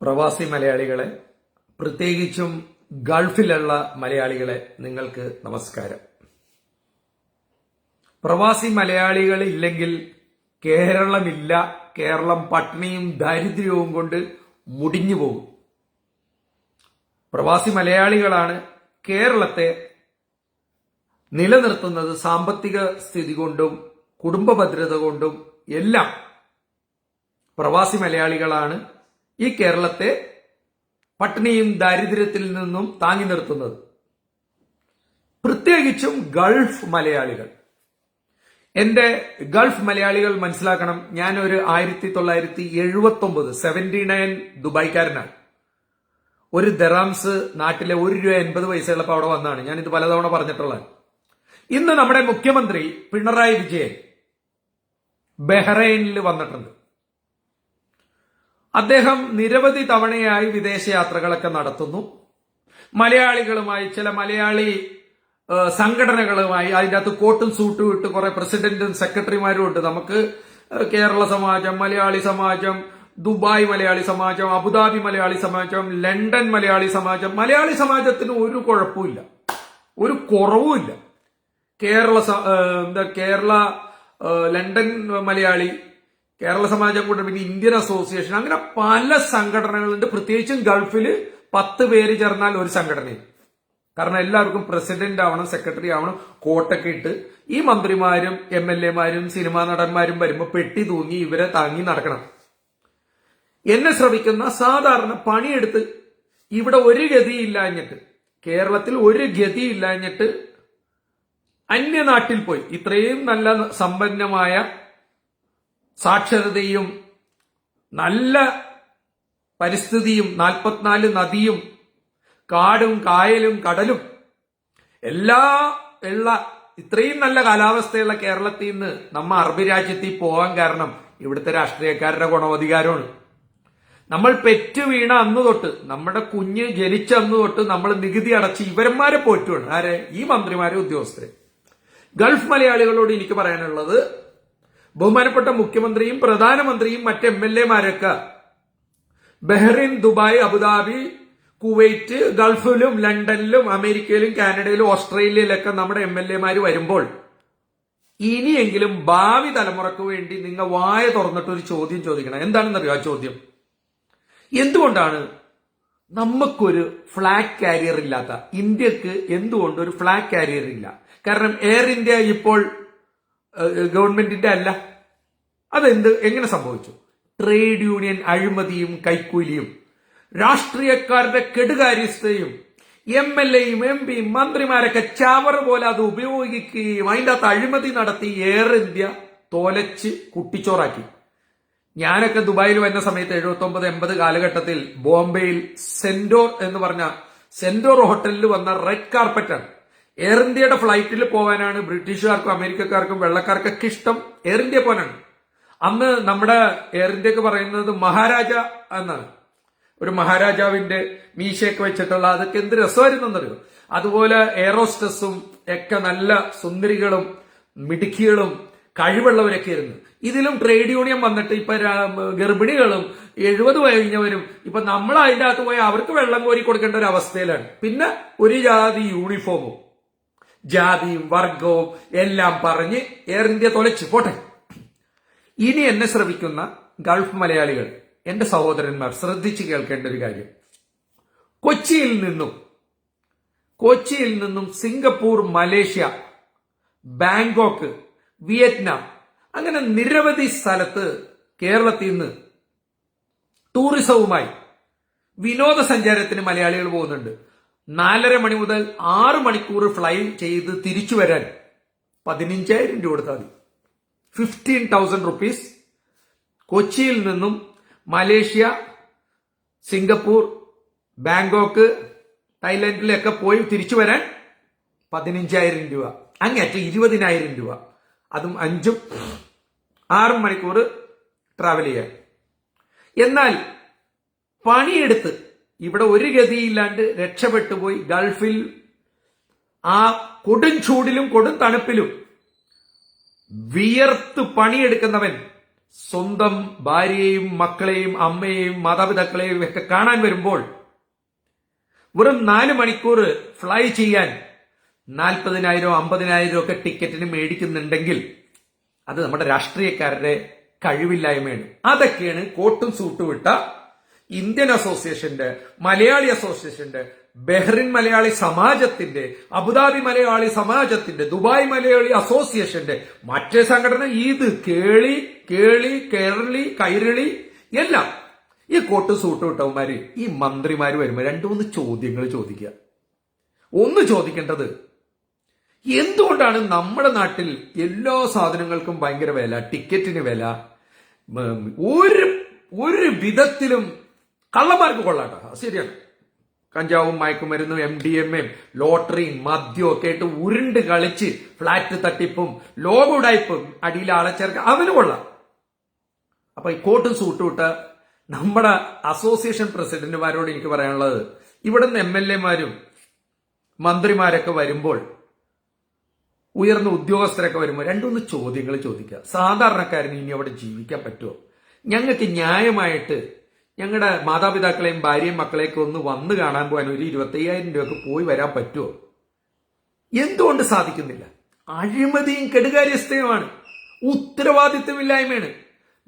പ്രവാസി മലയാളികളെ പ്രത്യേകിച്ചും ഗൾഫിലുള്ള മലയാളികളെ നിങ്ങൾക്ക് നമസ്കാരം. പ്രവാസി മലയാളികൾ ഇല്ലെങ്കിൽ കേരളമില്ല കേരളം പട്ടിണിയും ദാരിദ്ര്യവും കൊണ്ട് മുടിഞ്ഞു പോകും. പ്രവാസി മലയാളികളാണ് കേരളത്തെ നിലനിർത്തുന്നത് സാമ്പത്തിക സ്ഥിതി കൊണ്ടും കുടുംബ ഭദ്രത കൊണ്ടും എല്ലാം. പ്രവാസി മലയാളികളാണ് ഈ കേരളത്തെ പട്ടിണിയും ദാരിദ്ര്യത്തിൽ നിന്നും താങ്ങി നിർത്തുന്നത്. പ്രത്യേകിച്ചും ഗൾഫ് മലയാളികൾ. എന്റെ ഗൾഫ് മലയാളികൾ മനസ്സിലാക്കണം ഞാൻ ഒരു ആയിരത്തി തൊള്ളായിരത്തി എഴുപത്തി ഒമ്പത് സെവന്റി നയൻ ദുബായ്ക്കാരനാണ്. ഒരു ദറാംസ് നാട്ടിലെ ഒരു രൂപ എൺപത് പൈസയുള്ളപ്പോൾ അവിടെ വന്നാണ്. ഞാൻ ഇത് പലതവണ പറഞ്ഞിട്ടുള്ളത് ഇന്ന് നമ്മുടെ മുഖ്യമന്ത്രി പിണറായി വിജയൻ ബഹ്റൈനിൽ വന്നിട്ടുണ്ട്. അദ്ദേഹം നിരവധി തവണയായി വിദേശയാത്രകളൊക്കെ നടത്തുന്നു. മലയാളികളുമായി ചില മലയാളി സംഘടനകളുമായി അതിന്റെ അകത്ത് കോട്ടും സൂട്ടും ഇട്ട് കുറെ പ്രസിഡന്റും സെക്രട്ടറിമാരും ഉണ്ട്. നമുക്ക് കേരള സമാജം മലയാളി സമാജം ദുബായ് മലയാളി സമാജം അബുദാബി മലയാളി സമാജം ലണ്ടൻ മലയാളി സമാജം. മലയാളി സമാജത്തിന് ഒരു കുഴപ്പമില്ല ഒരു കുറവുമില്ല. കേരള കേരള ലണ്ടൻ മലയാളി കേരള സമാജം കൊണ്ട് പിന്നെ ഇന്ത്യൻ അസോസിയേഷൻ അങ്ങനെ പല സംഘടനകളുണ്ട്. പ്രത്യേകിച്ചും ഗൾഫിൽ പത്ത് പേര് ചേർന്നാൽ ഒരു സംഘടനയും. കാരണം എല്ലാവർക്കും പ്രസിഡന്റ് ആവണം സെക്രട്ടറി ആവണം കോട്ടൊക്കെ ഇട്ട് ഈ മന്ത്രിമാരും എം എൽ എമാരും സിനിമാ നടന്മാരും വരുമ്പോൾ പെട്ടി തൂങ്ങി ഇവരെ താങ്ങി നടക്കണം. എന്നെ ശ്രമിക്കുന്ന സാധാരണ പണിയെടുത്ത് ഇവിടെ ഒരു ഗതി ഗതിയില്ലാഞ്ഞിട്ട് കേരളത്തിൽ ഒരു ഗതി ഗതിയില്ലാഞ്ഞിട്ട് അന്യനാട്ടിൽ പോയി. ഇത്രയും നല്ല സമ്പന്നമായ സാക്ഷരതയും നല്ല പരിസ്ഥിതിയും നാൽപ്പത്തിനാല് നദിയും കാടും കായലും കടലും എല്ലാ ഉള്ള ഇത്രയും നല്ല കാലാവസ്ഥയുള്ള കേരളത്തിൽ നിന്ന് നമ്മ അറബ് രാജ്യത്തിൽ പോകാൻ കാരണം ഇവിടുത്തെ രാഷ്ട്രീയക്കാരുടെ ഗുണവധികാരമാണ് നമ്മൾ പെറ്റു വീണ അന്ന് തൊട്ട് നമ്മുടെ കുഞ്ഞ് ജനിച്ച അന്ന് തൊട്ട് നമ്മൾ നികുതി അടച്ച് ഇവരന്മാരെ പോറ്റുകയാണ് ആരെ? ഈ മന്ത്രിമാരെ ഉദ്യോഗസ്ഥരെ. ഗൾഫ് മലയാളികളോട് എനിക്ക് പറയാനുള്ളത് ബഹുമാനപ്പെട്ട മുഖ്യമന്ത്രിയും പ്രധാനമന്ത്രിയും മറ്റ് M L എമാരൊക്കെ Bahrain Dubai Abu Dhabi Kuwait ഗൾഫിലും ലണ്ടനിലും അമേരിക്കയിലും കാനഡയിലും ഓസ്ട്രേലിയയിലൊക്കെ നമ്മുടെ എം എൽ എമാർ വരുമ്പോൾ ഇനിയെങ്കിലും ഭാവി തലമുറയ്ക്ക് വേണ്ടി നിങ്ങൾ വായ തുറന്നിട്ട് ഒരു ചോദ്യം ചോദിക്കണം. എന്താണെന്നറിയോ ആ ചോദ്യം? എന്തുകൊണ്ടാണ് നമുക്കൊരു ഫ്ലാഗ് കാരിയർ ഇല്ലാത്ത ഇന്ത്യയ്ക്ക് എന്തുകൊണ്ട് ഒരു ഫ്ലാഗ് കാരിയർ ഇല്ല കാരണം എയർ ഇന്ത്യ ഇപ്പോൾ ഗവൺമെന്റിന്റെ അല്ല. അതെന്ത് എങ്ങനെ സംഭവിച്ചു? ട്രേഡ് യൂണിയൻ അഴിമതിയും കൈക്കൂലിയും രാഷ്ട്രീയക്കാരുടെ കെടുകാര്യസ്ഥയും എം എൽ എയും എം പിയും മന്ത്രിമാരൊക്കെ ചവർ പോലെ അത് ഉപയോഗിക്കുകയും അതിന്റെ അകത്ത് അഴിമതി നടത്തി എയർ ഇന്ത്യ തോലച്ച് കുട്ടിച്ചോറാക്കി. ഞാനൊക്കെ ദുബായിൽ വന്ന സമയത്ത് എഴുപത്തി ഒമ്പത് എൺപത് കാലഘട്ടത്തിൽ ബോംബെയിൽ സെന്റോർ എന്ന് പറഞ്ഞ സെന്റോർ ഹോട്ടലിൽ വന്ന റെഡ് കാർപ്പറ്റാണ്. എയർ ഇന്ത്യയുടെ ഫ്ലൈറ്റിൽ പോകാനാണ് ബ്രിട്ടീഷുകാർക്കും അമേരിക്കക്കാർക്കും വെള്ളക്കാർക്കൊക്കെ ഇഷ്ടം എയർ ഇന്ത്യ പോകാനാണ് അന്ന് നമ്മുടെ എയർ ഇന്ത്യയ്ക്ക് പറയുന്നത് മഹാരാജ എന്നാണ്. ഒരു മഹാരാജാവിന്റെ മീശയൊക്കെ വെച്ചിട്ടുള്ള അതൊക്കെ എന്ത് രസമായിരുന്നെന്നറിയോ? അതുപോലെ എയറോസ്റ്റസും ഒക്കെ നല്ല സുന്ദരികളും മിടുക്കികളും കഴിവുള്ളവരൊക്കെ ആയിരുന്നു. ഇതിലും ട്രേഡ് യൂണിയൻ വന്നിട്ട് ഇപ്പൊ ഗർഭിണികളും എഴുപത് കഴിഞ്ഞവരും ഇപ്പൊ നമ്മൾ അതിന്റെ അകത്ത് പോയി അവർക്ക് വെള്ളം കോരി കൊടുക്കേണ്ട ഒരു അവസ്ഥയിലാണ്. പിന്നെ ഒരു ജാതി യൂണിഫോമും ജാതിയും വർഗവും എല്ലാം പറഞ്ഞ് എയർ ഇന്ത്യ തൊലച്ച്. പോട്ടെ. ഇനി എന്നെ ശ്രമിക്കുന്ന ഗൾഫ് മലയാളികൾ എന്റെ സഹോദരന്മാർ ശ്രദ്ധിച്ചു കേൾക്കേണ്ട ഒരു കാര്യം. കൊച്ചിയിൽ നിന്നും കൊച്ചിയിൽ നിന്നും സിംഗപ്പൂർ മലേഷ്യ ബാങ്കോക്ക് വിയറ്റ്നാം അങ്ങനെ നിരവധി സ്ഥലത്ത് കേരളത്തിൽ നിന്ന് ടൂറിസവുമായി വിനോദസഞ്ചാരത്തിന് മലയാളികൾ പോകുന്നുണ്ട്. നാലര മണി മുതൽ ആറ് മണിക്കൂർ ഫ്ലൈ ചെയ്ത് തിരിച്ചു വരാൻ പതിനഞ്ചായിരം രൂപ കൊടുത്താൽ മതി. ഫിഫ്റ്റീൻ തൗസൻഡ് റുപ്പീസ് കൊച്ചിയിൽ നിന്നും മലേഷ്യ സിംഗപ്പൂർ ബാങ്കോക്ക് തായ്ലാന്റിലൊക്കെ പോയി തിരിച്ചു വരാൻ പതിനഞ്ചായിരം രൂപ. അങ്ങേറ്റം ഇരുപതിനായിരം രൂപ. അതും അഞ്ചും ആറും മണിക്കൂർ ട്രാവൽ ചെയ്യാൻ. എന്നാൽ പണിയെടുത്ത് ഇവിടെ ഒരു ഗതിയില്ലാണ്ട് രക്ഷപ്പെട്ടു പോയി ഗൾഫിൽ ആ കൊടും ചൂടിലും കൊടും തണുപ്പിലും വിയർത്ത് പണിയെടുക്കുന്നവൻ സ്വന്തം ഭാര്യയെയും മക്കളെയും അമ്മയെയും മാതാപിതാക്കളെയും ഒക്കെ കാണാൻ വരുമ്പോൾ വെറും നാല് മണിക്കൂർ ഫ്ലൈ ചെയ്യാൻ നാൽപ്പതിനായിരം അമ്പതിനായിരം ഒക്കെ ടിക്കറ്റിന് മേടിക്കുന്നുണ്ടെങ്കിൽ അത് നമ്മുടെ രാഷ്ട്രീയക്കാരുടെ കഴിവില്ലായ്മയാണ്. അതൊക്കെയാണ് കോട്ടും സൂട്ടും ഇട്ട ഇന്ത്യൻ അസോസിയേഷന്റെ മലയാളി അസോസിയേഷന്റെ ബഹ്റിൻ മലയാളി സമാജത്തിന്റെ അബുദാബി മലയാളി സമാജത്തിന്റെ ദുബായ് മലയാളി അസോസിയേഷന്റെ മറ്റേ സംഘടന ഇത് കേളി കേളി കേരളി കൈരളി എല്ലാം. ഈ കോട്ട് സൂട്ട് വിട്ടവന്മാര് ഈ മന്ത്രിമാര് വരുമ്പോൾ രണ്ടു മൂന്ന് ചോദ്യങ്ങൾ ചോദിക്കുക. ഒന്ന് ചോദിക്കേണ്ടത് എന്തുകൊണ്ടാണ് നമ്മുടെ നാട്ടിൽ എല്ലാ സാധനങ്ങൾക്കും ഭയങ്കര വില ടിക്കറ്റിന് വില? ഒരു ഒരു വിധത്തിലും കള്ളന്മാർക്ക് കൊള്ളാട്ടോ. ശരിയാണ്. കഞ്ചാവും മയക്കുമരുന്നും എം ഡി എം എം ലോട്ടറിയും മദ്യവും ഒക്കെ ആയിട്ട് ഉരുണ്ട് കളിച്ച് ഫ്ലാറ്റ് തട്ടിപ്പും ലോക ഉടായ്പും അടിയിൽ ആളെ ചേർക്ക അവന് കൊള്ളാം. അപ്പൊ ഈ കോട്ടും സൂട്ടും നമ്മുടെ അസോസിയേഷൻ പ്രസിഡന്റുമാരോട് എനിക്ക് പറയാനുള്ളത് ഇവിടുന്ന് എം എൽ എമാരും മന്ത്രിമാരൊക്കെ വരുമ്പോൾ ഉയർന്ന ഉദ്യോഗസ്ഥരൊക്കെ വരുമ്പോൾ രണ്ടൊന്ന് ചോദ്യങ്ങൾ ചോദിക്കുക. സാധാരണക്കാരന് ഇനി അവിടെ ജീവിക്കാൻ പറ്റുമോ? ഞങ്ങൾക്ക് ന്യായമായിട്ട് ഞങ്ങളുടെ മാതാപിതാക്കളെയും ഭാര്യയും മക്കളെയൊക്കെ ഒന്ന് വന്നു കാണാൻ പോകാൻ ഒരു ഇരുപത്തയ്യായിരം രൂപയൊക്കെ പോയി വരാൻ പറ്റുമോ എന്തുകൊണ്ട് സാധിക്കുന്നില്ല? അഴിമതിയും കെടുകാര്യസ്ഥയുമാണ്. ഉത്തരവാദിത്വമില്ലായ്മയാണ്.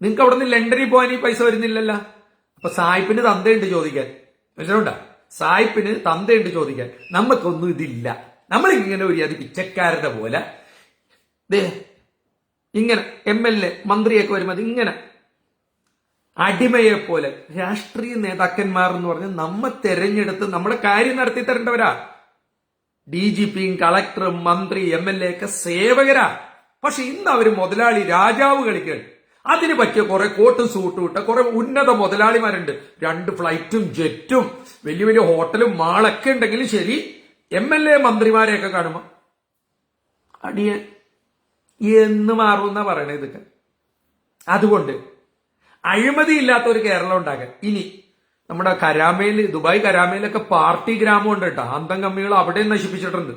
നിങ്ങൾക്ക് അവിടെ നിന്ന് ലണ്ടനിൽ പോകാൻ ഈ പൈസ വരുന്നില്ലല്ലോ? അപ്പൊ സായിപ്പിന് തന്തയുണ്ട് ചോദിക്കാൻ. മനസ്സിലുണ്ട സായിപ്പിന് തന്തയുണ്ട് ചോദിക്കാൻ. നമുക്കൊന്നും ഇതില്ല. നമ്മളിങ്ങനെ ഒരു അത് പിച്ചക്കാരുടെ പോലെ. ഇങ്ങനെ എം എൽ എ മന്ത്രിയൊക്കെ വരുമ്പോൾ ഇങ്ങനെ അടിമയെ പോലെ രാഷ്ട്രീയ നേതാക്കന്മാർ എന്ന് പറഞ്ഞ് നമ്മ തെരഞ്ഞെടുത്ത് നമ്മുടെ കാര്യം നടത്തി തരേണ്ടവരാ. ഡി ജി പിയും കളക്ടറും മന്ത്രി എം എൽ എ ഒക്കെ സേവകരാ. പക്ഷെ ഇന്ന് അവർ മുതലാളി രാജാവ് കളിക്കുകയാണ്. അതിന് പറ്റിയ കുറെ കോട്ടും സൂട്ടും ഇട്ട കുറെ ഉന്നത മുതലാളിമാരുണ്ട്. രണ്ട് ഫ്ലൈറ്റും ജെറ്റും വലിയ വലിയ ഹോട്ടലും മാളൊക്കെ ഉണ്ടെങ്കിലും ശരി എം എൽ എ മന്ത്രിമാരെയൊക്കെ കാണുമ്പോ അടിയ എന്ന് മാറുമെന്നാ പറയണേ ഇതൊക്കെ. അതുകൊണ്ട് അഴിമതി ഇല്ലാത്ത ഒരു കേരളം ഉണ്ടാകാൻ ഇനി നമ്മുടെ കരാമയിൽ ദുബായ് കരാമയിലൊക്കെ പാർട്ടി ഗ്രാമം ഉണ്ട് കേട്ടോ. അന്തം കമ്മികൾ അവിടെ നശിപ്പിച്ചിട്ടുണ്ട്.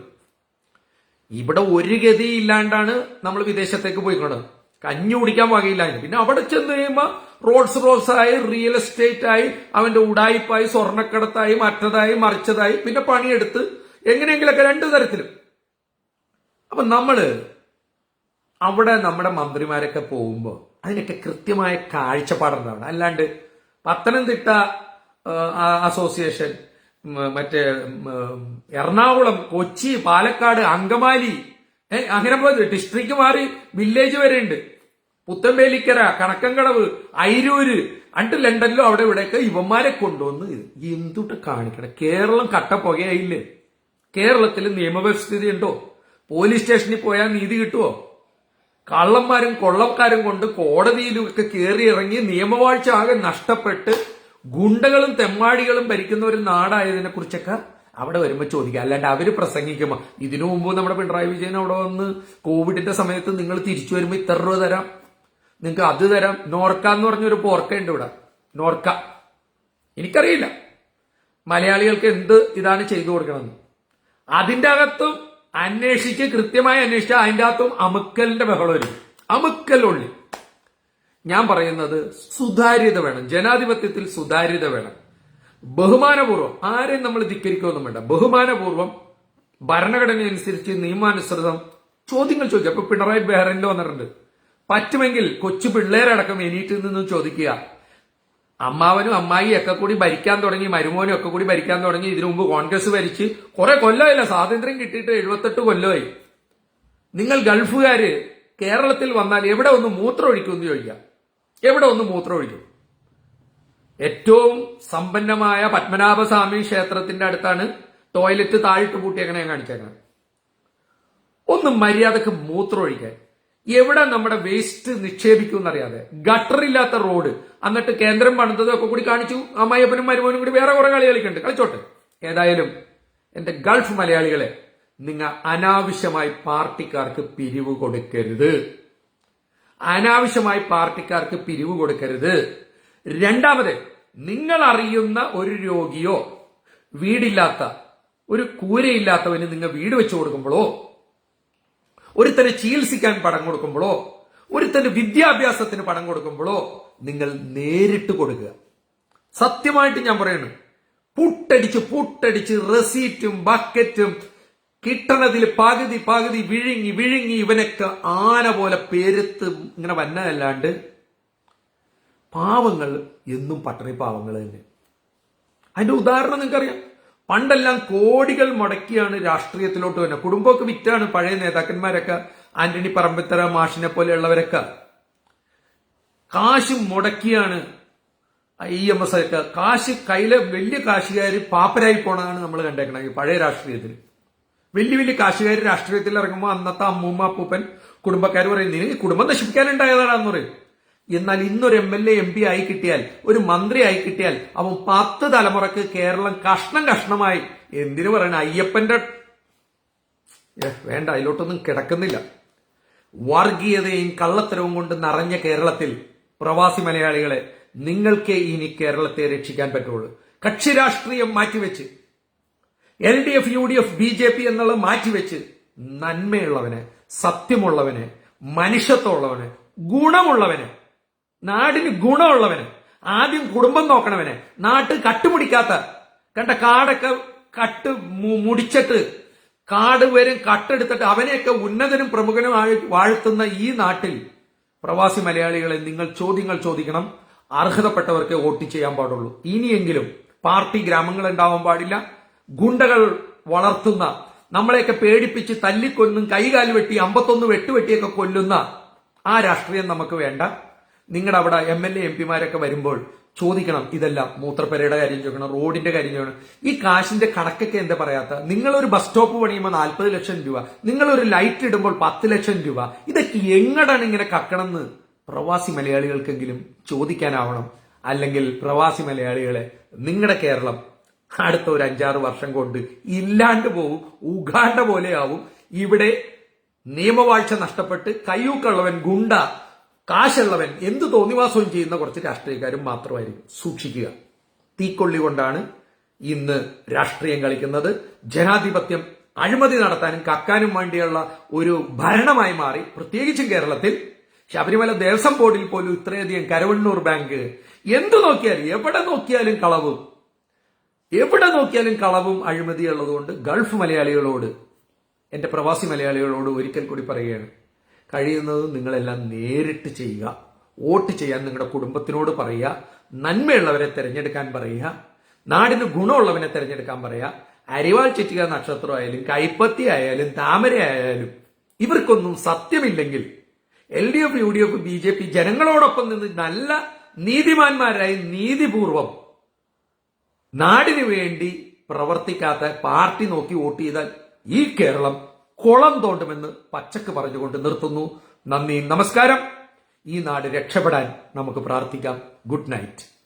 ഇവിടെ ഒരു ഗതി ഇല്ലാണ്ടാണ് നമ്മൾ വിദേശത്തേക്ക് പോയിക്കൊണ്ടത് കഞ്ഞി കുടിക്കാൻ വകയില്ല. പിന്നെ അവിടെ ചെന്ന് കഴിയുമ്പോ റോഡ്സ് റോഡ്സ് ആയി റിയൽ എസ്റ്റേറ്റ് ആയി അവന്റെ ഉടായിപ്പായി സ്വർണക്കടത്തായി മറ്റതായി മറിച്ചതായി പിന്നെ പണിയെടുത്ത് എങ്ങനെയെങ്കിലൊക്കെ രണ്ടു തരത്തിലും. അപ്പൊ നമ്മൾ അവിടെ നമ്മുടെ മന്ത്രിമാരൊക്കെ പോകുമ്പോൾ അതിനൊക്കെ കൃത്യമായ കാഴ്ചപ്പാടുണ്ടാവണം അല്ലാണ്ട് പത്തനംതിട്ട അസോസിയേഷൻ മറ്റേ എറണാകുളം കൊച്ചി പാലക്കാട് അങ്കമാലി അങ്ങനെ പോയത്. ഡിസ്ട്രിക്ട് മാറി വില്ലേജ് വരെ ഉണ്ട്. പുത്തമ്പേലിക്കര കണക്കങ്കടവ് അയിരൂര് അണ്ട് ലണ്ടനിലോ അവിടെ ഇവിടെയൊക്കെ ഇവന്മാരെ കൊണ്ടുവന്ന് എന്തുട്ട് കാണിക്കണം? കേരളം കട്ടപ്പുകയായില്ലേ? കേരളത്തിൽ നിയമവ്യവസ്ഥിതി ഉണ്ടോ? പോലീസ് സ്റ്റേഷനിൽ പോയാൽ നീതി കിട്ടുമോ കള്ളന്മാരും കൊള്ളക്കാരും കൊണ്ട് കോടതിയിലും ഒക്കെ കയറി ഇറങ്ങി നിയമവാഴ്ച ആകെ നഷ്ടപ്പെട്ട് ഗുണ്ടകളും തെമ്മാടികളും ഭരിക്കുന്ന ഒരു നാടായതിനെ കുറിച്ചൊക്കെ അവിടെ വരുമ്പോൾ ചോദിക്കുക അല്ലാണ്ട് അവർ പ്രസംഗിക്കുമ്പോൾ ഇതിനു മുമ്പ് നമ്മുടെ പിണറായി വിജയൻ അവിടെ വന്ന് കോവിഡിന്റെ സമയത്ത് നിങ്ങൾ തിരിച്ചു വരുമ്പോൾ ഇത്ര രൂപ തരാം. നിങ്ങൾക്ക് അത് തരാം. നോർക്ക എന്ന് പറഞ്ഞൊരു പോർക്കയുണ്ട് ഇവിടെ. നോർക്ക. എനിക്കറിയില്ല. മലയാളികൾക്ക് എന്ത് ഇതാണ് ചെയ്തു കൊടുക്കണമെന്ന്. അതിന്റെ അകത്തും അന്വേഷിച്ച് കൃത്യമായി അന്വേഷിച്ച അതിന്റെ അകത്തും അമുക്കലിന്റെ ബഹളം അമുക്കലുള്ളി ഞാൻ പറയുന്നത് സുതാര്യത വേണം. ജനാധിപത്യത്തിൽ സുതാര്യത വേണം. ബഹുമാനപൂർവം ആരെയും നമ്മൾ ധിക്കരിക്കുകയൊന്നും വേണ്ട. ബഹുമാനപൂർവം ഭരണഘടന അനുസരിച്ച് നിയമാനുസൃതം ചോദ്യങ്ങൾ ചോദിക്കുക അപ്പൊ പിണറായി ബെഹ്റനിൽ വന്നിട്ടുണ്ട്. പറ്റുമെങ്കിൽ കൊച്ചു പിള്ളേരടക്കം എണീറ്റ് നിന്നും ചോദിക്കുക. അമ്മാവനും അമ്മായിയും ഒക്കെ കൂടി ഭരിക്കാൻ തുടങ്ങി മരുമോനും ഒക്കെ കൂടി ഭരിക്കാൻ തുടങ്ങി ഇതിനു മുമ്പ് കോൺഗ്രസ് ഭരിച്ച് കുറെ കൊല്ലമായില്ല സ്വാതന്ത്ര്യം കിട്ടിയിട്ട് എഴുപത്തെട്ട് കൊല്ലമായി. നിങ്ങൾ ഗൾഫുകാര് കേരളത്തിൽ വന്നാൽ എവിടെ ഒന്ന് മൂത്രം ഒഴിക്കും എന്ന് ചോദിക്കാം. എവിടെ ഒന്ന് മൂത്രം ഒഴിക്കും? ഏറ്റവും സമ്പന്നമായ പത്മനാഭസ്വാമി ക്ഷേത്രത്തിന്റെ അടുത്താണ് ടോയ്ലറ്റ് താഴിട്ട് പൂട്ടി പൂട്ടിയേക്കണേ കാണിച്ചേക്കണം. ഒന്ന് മര്യാദയ്ക്ക് മൂത്രം ഒഴിക്കാൻ. എവിടെ നമ്മുടെ വേസ്റ്റ് നിക്ഷേപിക്കും എന്നറിയാതെ ഗട്ടറില്ലാത്ത റോഡ് എന്നിട്ട് കേന്ദ്രം പണിതതൊക്കെ കൂടി കാണിച്ചു. അമ്മായിയപ്പനും മരുമോനും കൂടി വേറെ കുറെ കളി കളിക്കുന്നുണ്ട് കളിച്ചോട്ടെ. ഏതായാലും എന്റെ ഗൾഫ് മലയാളികളെ നിങ്ങൾ അനാവശ്യമായി പാർട്ടിക്കാർക്ക് പിരിവ് കൊടുക്കരുത്. അനാവശ്യമായി പാർട്ടിക്കാർക്ക് പിരിവ് കൊടുക്കരുത്. രണ്ടാമത് നിങ്ങൾ അറിയുന്ന ഒരു രോഗിയോ വീടില്ലാത്ത ഒരു കൂരയില്ലാത്തവന് നിങ്ങൾ വീട് വെച്ചു കൊടുക്കുമ്പോഴോ ഒരുത്തനെ ചികിത്സിക്കാൻ പണം കൊടുക്കുമ്പോഴോ ഒരുത്തന്റെ വിദ്യാഭ്യാസത്തിന് പണം കൊടുക്കുമ്പോഴോ നിങ്ങൾ നേരിട്ട് കൊടുക്കുക. സത്യമായിട്ട് ഞാൻ പറയുന്നു പുട്ടടിച്ച് പുട്ടടിച്ച് റെസീറ്റും ബക്കറ്റും കിട്ടണതിൽ പകുതി പകുതി വിഴുങ്ങി വിഴുങ്ങി ഇവനൊക്കെ ആന പോലെ പേരത്ത് ഇങ്ങനെ വന്നതല്ലാണ്ട് പാവങ്ങൾ എന്നും പട്ടണി പാവങ്ങൾ തന്നെ. അതിന്റെ ഉദാഹരണം നിങ്ങൾക്കറിയാം. പണ്ടെല്ലാം കോടികൾ മുടക്കിയാണ് രാഷ്ട്രീയത്തിലോട്ട് വരുന്നത് കുടുംബമൊക്കെ വിറ്റാണ് പഴയ നേതാക്കന്മാരൊക്കെ. ആന്റണി പറമ്പത്തറ മാഷിനെ പോലെയുള്ളവരൊക്കെ. കാശ് മുടക്കിയാണ് ഇ എം എസ് ഒക്കെ. കാശ് കയ്യിലെ വലിയ കാശുകാർ പാപ്പരായി പോണതാണ് നമ്മൾ കണ്ടേക്കണം ഈ പഴയ രാഷ്ട്രീയത്തിൽ വലിയ വലിയ കാശുകാർ രാഷ്ട്രീയത്തിൽ ഇറങ്ങുമ്പോൾ അന്നത്തെ അമ്മൂമ്മ അപ്പൂപ്പൻ കുടുംബക്കാർ പറയും നീ കുടുംബം നശിപ്പിക്കാനുണ്ടായതാണെന്ന് പറയും. എന്നാൽ ഇന്നൊരു M L A M P ആയി കിട്ടിയാൽ ഒരു മന്ത്രി ആയി കിട്ടിയാൽ അവൻ പത്ത് തലമുറയ്ക്ക് കേരളം കഷ്ണം കഷ്ണമായി. എന്തിനു പറയണ? അയ്യപ്പന്റെ വേണ്ട അതിലോട്ടൊന്നും കിടക്കുന്നില്ല. വർഗീയതയും കള്ളത്തരവും കൊണ്ട് നിറഞ്ഞ കേരളത്തിൽ പ്രവാസി മലയാളികളെ നിങ്ങൾക്കേ ഇനി കേരളത്തെ രക്ഷിക്കാൻ പറ്റുള്ളൂ. കക്ഷി രാഷ്ട്രീയം മാറ്റിവെച്ച് L D F U D F B J P എന്നുള്ള മാറ്റിവെച്ച് നന്മയുള്ളവന് സത്യമുള്ളവന് മനുഷ്യത്വമുള്ളവന് ഗുണമുള്ളവന് നാടിന് ഗുണമുള്ളവന് ആദ്യം കുടുംബം നോക്കണവന് നാട്ട് കട്ടുമുടിക്കാത്ത കണ്ട കാടൊക്കെ കട്ട് മുടിച്ചിട്ട് കാട് വരും കട്ടെടുത്തിട്ട് അവനെയൊക്കെ ഉന്നതനും പ്രമുഖനും ആയി വാഴ്ത്തുന്ന ഈ നാട്ടിൽ പ്രവാസി മലയാളികളെ നിങ്ങൾ ചോദ്യങ്ങൾ ചോദിക്കണം. അർഹതപ്പെട്ടവർക്ക് വോട്ട് ചെയ്യാൻ പാടുള്ളൂ. ഇനിയെങ്കിലും പാർട്ടി ഗ്രാമങ്ങൾ ഉണ്ടാവാൻ പാടില്ല. ഗുണ്ടകൾ വളർത്തുന്ന നമ്മളെയൊക്കെ പേടിപ്പിച്ച് തല്ലിക്കൊന്നും കൈകാൽ വെട്ടി അമ്പത്തൊന്ന് വെട്ടുവെട്ടിയൊക്കെ കൊല്ലുന്ന ആ രാഷ്ട്രീയം നമുക്ക് വേണ്ട. നിങ്ങളുടെ അവിടെ എം എൽ എ എം പിമാരൊക്കെ വരുമ്പോൾ ചോദിക്കണം ഇതെല്ലാം. മൂത്രപ്പരയുടെ കാര്യം ചോദിക്കണം റോഡിന്റെ കാര്യം ചോദിക്കണം. ഈ കാശിന്റെ കണക്കൊക്കെ എന്താ പറയാത്ത? നിങ്ങളൊരു ബസ് സ്റ്റോപ്പ് പണിയുമ്പോൾ നാൽപ്പത് ലക്ഷം രൂപ. നിങ്ങളൊരു ലൈറ്റ് ഇടുമ്പോൾ പത്ത് ലക്ഷം രൂപ. ഇതൊക്കെ എങ്ങടാണ് ഇങ്ങനെ കക്കണമെന്ന് പ്രവാസി മലയാളികൾക്കെങ്കിലും ചോദിക്കാനാവണം. അല്ലെങ്കിൽ പ്രവാസി മലയാളികളെ നിങ്ങളുടെ കേരളം അടുത്ത ഒരു അഞ്ചാറ് വർഷം കൊണ്ട് ഇല്ലാണ്ട് പോവും ഉഗാണ്ട പോലെയാവും. ഇവിടെ നിയമവാഴ്ച നഷ്ടപ്പെട്ട് കയ്യൂക്കുള്ളവൻ ഗുണ്ട കാശുള്ളവൻ എന്ത് തോന്നിവാസവും ചെയ്യുന്ന കുറച്ച് രാഷ്ട്രീയക്കാരും മാത്രമായിരിക്കും സൂക്ഷിക്കുക. തീക്കൊള്ളി കൊണ്ടാണ് ഇന്ന് രാഷ്ട്രീയം കളിക്കുന്നത്. ജനാധിപത്യം അഴിമതി നടത്താനും കക്കാനും വേണ്ടിയുള്ള ഒരു ഭരണമായി മാറി. പ്രത്യേകിച്ചും കേരളത്തിൽ ശബരിമല ദേവസ്വം ബോർഡിൽ പോലും ഇത്രയധികം കരവണ്ണൂർ ബാങ്ക് എന്തു നോക്കിയാലും എവിടെ നോക്കിയാലും കളവും. എവിടെ നോക്കിയാലും കളവും അഴിമതിയുള്ളതുകൊണ്ട് ഗൾഫ് മലയാളികളോട് എന്റെ പ്രവാസി മലയാളികളോട് ഒരിക്കൽ കൂടി പറയുകയാണ് കഴിയുന്നത് നിങ്ങളെല്ലാം നേരിട്ട് ചെയ്യുക. വോട്ട് ചെയ്യാൻ നിങ്ങളുടെ കുടുംബത്തിനോട് പറയുക. നന്മയുള്ളവരെ തിരഞ്ഞെടുക്കാൻ പറയുക. നാടിന് ഗുണമുള്ളവനെ തിരഞ്ഞെടുക്കാൻ പറയുക. അരിവാൾ ചുറ്റിക നക്ഷത്രമായാലും കൈപ്പത്തി ആയാലും താമര ആയാലും ഇവർക്കൊന്നും സത്യമില്ലെങ്കിൽ L D F U D F B J P ജനങ്ങളോടൊപ്പം നിന്ന് നല്ല നീതിമാന്മാരായി നീതിപൂർവം നാടിനു വേണ്ടി പ്രവർത്തിക്കാത്ത പാർട്ടി നോക്കി വോട്ട് ചെയ്താൽ ഈ കേരളം കുളം തോണ്ടുമെന്ന് പച്ചക്ക് പറഞ്ഞുകൊണ്ട് നിർത്തുന്നു. നന്ദി നമസ്കാരം. ഈ നാട് രക്ഷപ്പെടാൻ നമുക്ക് പ്രാർത്ഥിക്കാം. Good night.